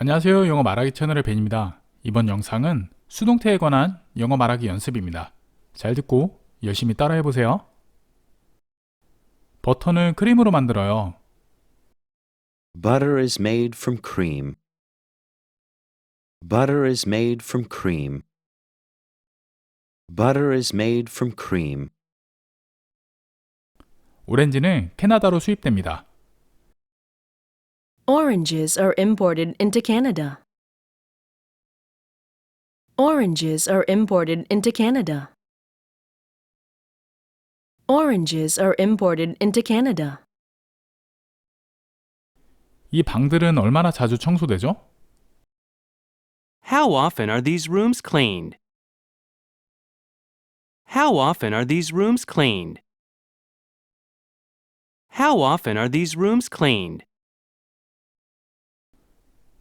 안녕하세요. 영어 말하기 채널의 벤입니다. 이번 영상은 수동태에 관한 영어 말하기 연습입니다. 잘 듣고 열심히 따라해 보세요. 버터는 크림으로 만들어요. Butter is made from cream. Butter is made from cream. Butter is made from cream. 오렌지는 캐나다로 수입됩니다. Oranges are imported into Canada. Oranges are imported into Canada. Oranges are imported into Canada. 이 방들은 얼마나 자주 청소되죠? How often are these rooms cleaned? How often are these rooms cleaned? How often are these rooms cleaned?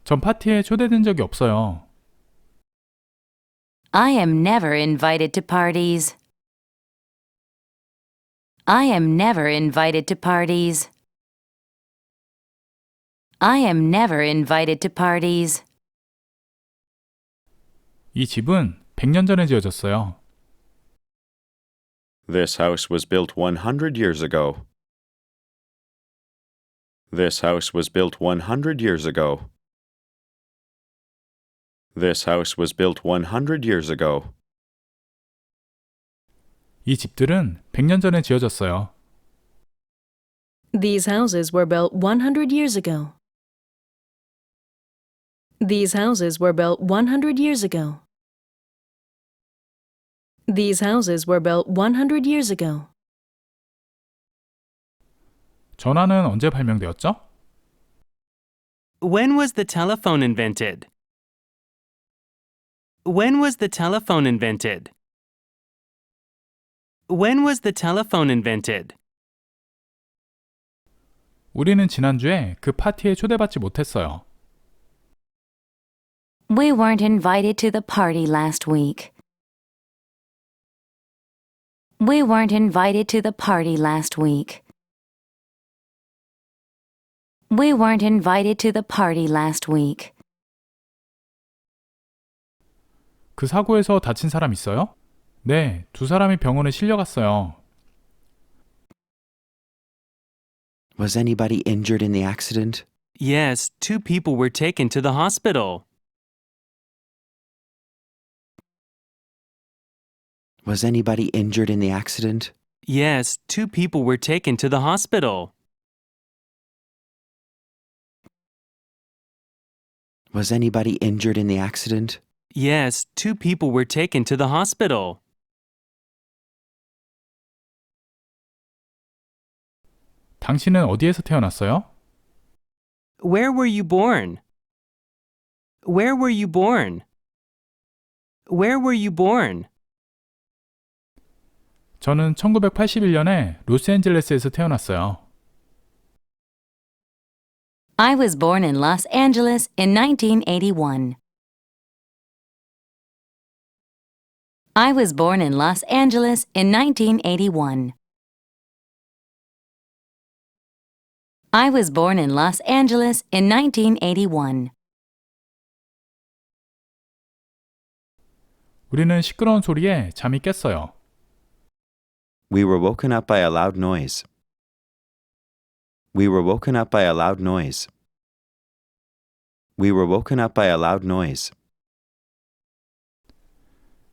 전 파티에 초대된 적이 없어요. I am never invited to parties. I am never invited to parties. I am never invited to parties. 이 집은 100년 전에 지어졌어요. This house was built 100 years ago. This house was built 100 years ago. This house was built 100 years ago. 이 집들은 100년 전에 지어졌어요. These houses were built 100 years ago. These houses were built 100 years ago. These houses were built 100 years ago. 전화는 언제 발명되었죠? When was the telephone invented? When was the telephone invented? When was the telephone invented? 우리는 지난주에 그 파티에 초대받지 못했어요. We weren't invited to the party last week. We weren't invited to the party last week. We weren't invited to the party last week. 그 사고에서 다친 사람 있어요? 네, 두 사람이 병원에 실려갔어요. Was anybody injured in the accident? Yes, two people were taken to the hospital. Was anybody injured in the accident? Yes, two people were taken to the hospital. Was anybody injured in the accident? Yes, two people were taken to the hospital. 당신은 어디에서 태어났어요? Where were you born? Where were you born? Where were you born? 저는 1981년에 로스앤젤레스에서 태어났어요. I was born in Los Angeles in 1981. I was born in Los Angeles in 1981. I was born in Los Angeles in 1981. 우리는 시끄러운 소리에 잠이 깼어요. We were woken up by a loud noise. We were woken up by a loud noise. We were woken up by a loud noise.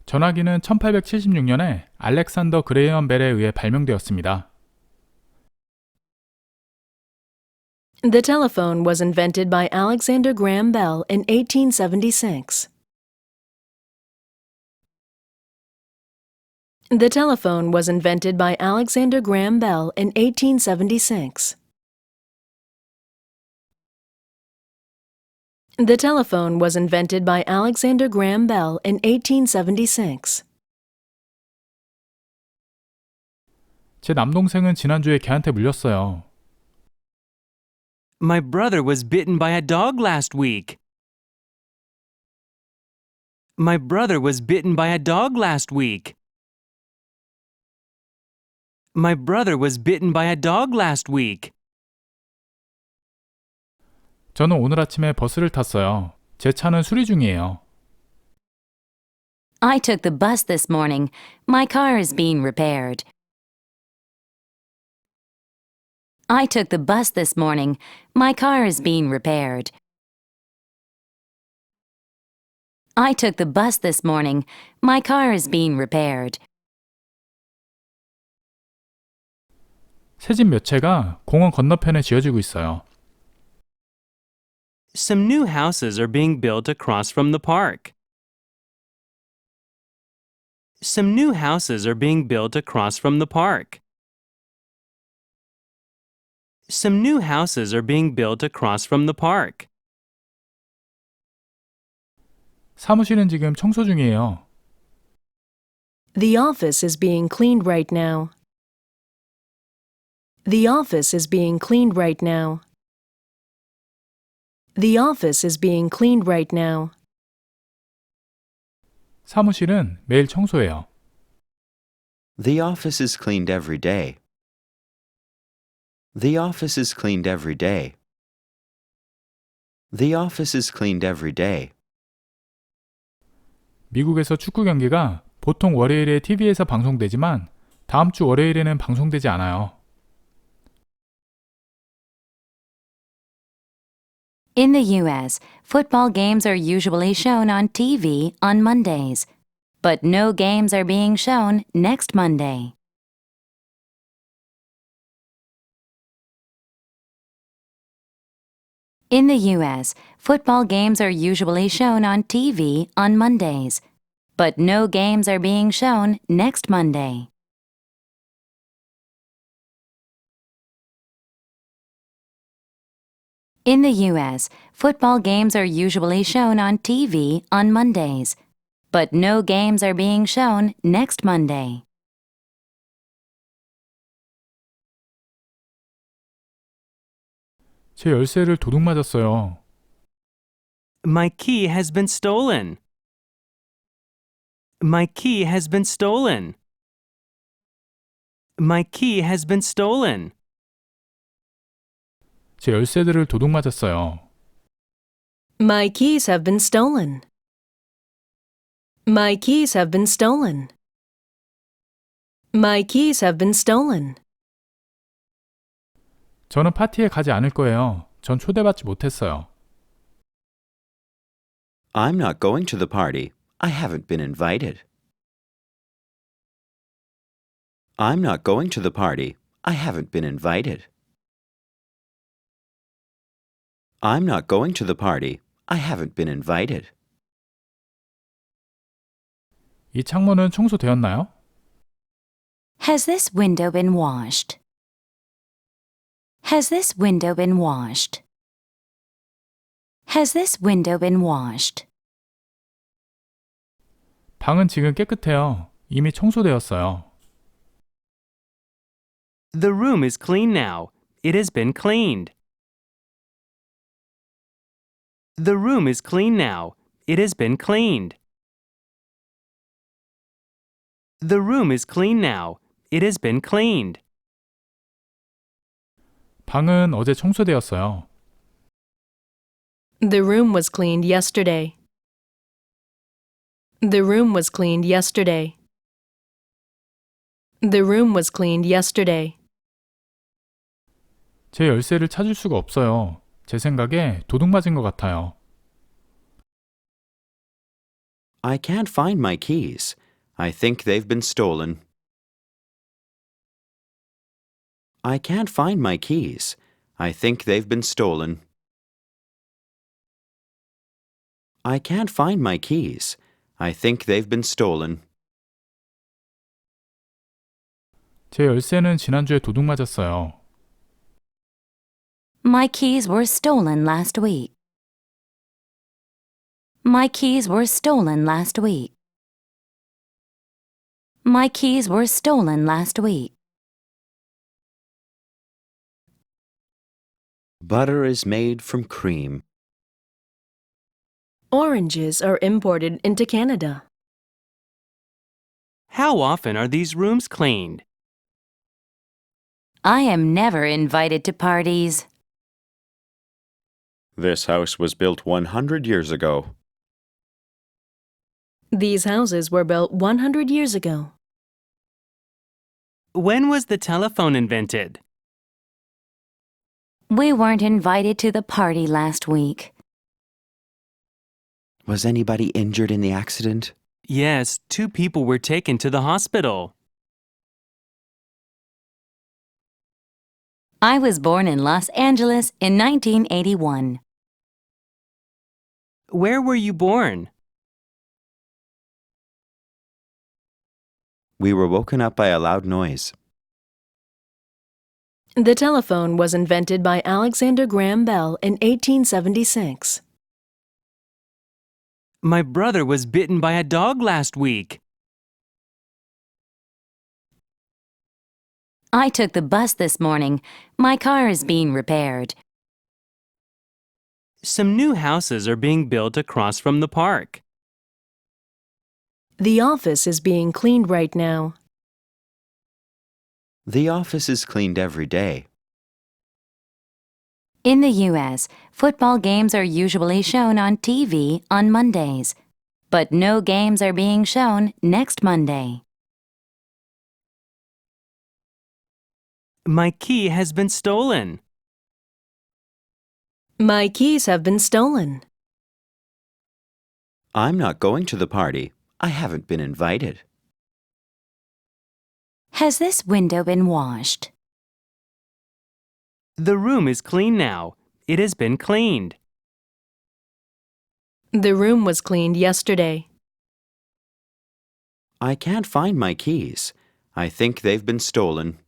전화기는 1876년에 알렉산더 그레이엄 벨에 의해 발명되었습니다. The telephone was invented by Alexander Graham Bell in 1876. The telephone was invented by Alexander Graham Bell in 1876. The telephone was invented by Alexander Graham Bell in 1876. 제 남동생은 지난주에 개한테 물렸어요. My brother was bitten by a dog last week. My brother was bitten by a dog last week. My brother was bitten by a dog last week. 저는 오늘 아침에 버스를 탔어요. 제 차는 수리 중이에요. I took the bus this morning. My car is being repaired. I took the bus this morning. My car is being repaired. I took the bus this morning. My car is being repaired. 새집 몇 채가 공원 건너편에 지어지고 있어요. Some new houses are being built across from the park. Some new houses are being built across from the park. Some new houses are being built across from the park. 사무실은 지금 청소 중이에요. The office is being cleaned right now. The office is being cleaned right now. The office is being cleaned right now. 사무실은 매일 청소해요. The office is cleaned every day. The office is cleaned every day. The office is cleaned every day. 미국에서 축구 경기가 보통 월요일에 TV에서 방송되지만 다음 주 월요일에는 방송되지 않아요. In the U.S., football games are usually shown on TV on Mondays, but no games are being shown next Monday. In the U.S., football games are usually shown on TV on Mondays, but no games are being shown next Monday. In the U.S., football games are usually shown on TV on Mondays, but no games are being shown next Monday. 제 열쇠를 도둑 맞았어요. My key has been stolen. My key has been stolen. My key has been stolen. 제 열쇠들을 도둑 맞았어요. My keys have been stolen. My keys have been stolen. My keys have been stolen. 저는 파티에 가지 않을 거예요. 전 초대받지 못했어요. I'm not going to the party. I haven't been invited. I'm not going to the party. I haven't been invited. I'm not going to the party. I haven't been invited. 이 창문은 청소되었나요? Has this window been washed? Has this window been washed? Has this window been washed? 방은 지금 깨끗해요. 이미 청소되었어요. The room is clean now. It has been cleaned. The room is clean now. It has been cleaned. The room is clean now. It has been cleaned. 방은 어제 청소되었어요. The room was cleaned yesterday. The room was cleaned yesterday. The room was cleaned yesterday. 제 열쇠를 찾을 수가 없어요. 제 생각에 도둑 맞은 것 같아요. I can't find my keys. I think they've been stolen. I can't find my keys. I think they've been stolen. I can't find my keys. I think they've been stolen. 제 열쇠는 지난주에 도둑 맞았어요. My keys were stolen last week. My keys were stolen last week. My keys were stolen last week. Butter is made from cream. Oranges are imported into Canada. How often are these rooms cleaned? I am never invited to parties. This house was built 100 years ago. These houses were built 100 years ago. When was the telephone invented? We weren't invited to the party last week. Was anybody injured in the accident? Yes, two people were taken to the hospital. I was born in Los Angeles in 1981. Where were you born? We were woken up by a loud noise. The telephone was invented by Alexander Graham Bell in 1876. My brother was bitten by a dog last week. I took the bus this morning. My car is being repaired. Some new houses are being built across from the park. The office is being cleaned right now. The office is cleaned every day. In the U.S., football games are usually shown on TV on Mondays, but no games are being shown next Monday. My key has been stolen. My keys have been stolen. I'm not going to the party. I haven't been invited. Has this window been washed? The room is clean now. It has been cleaned. The room was cleaned yesterday. I can't find my keys. I think they've been stolen.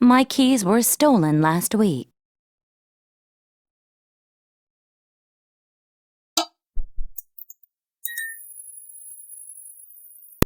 My keys were stolen last week.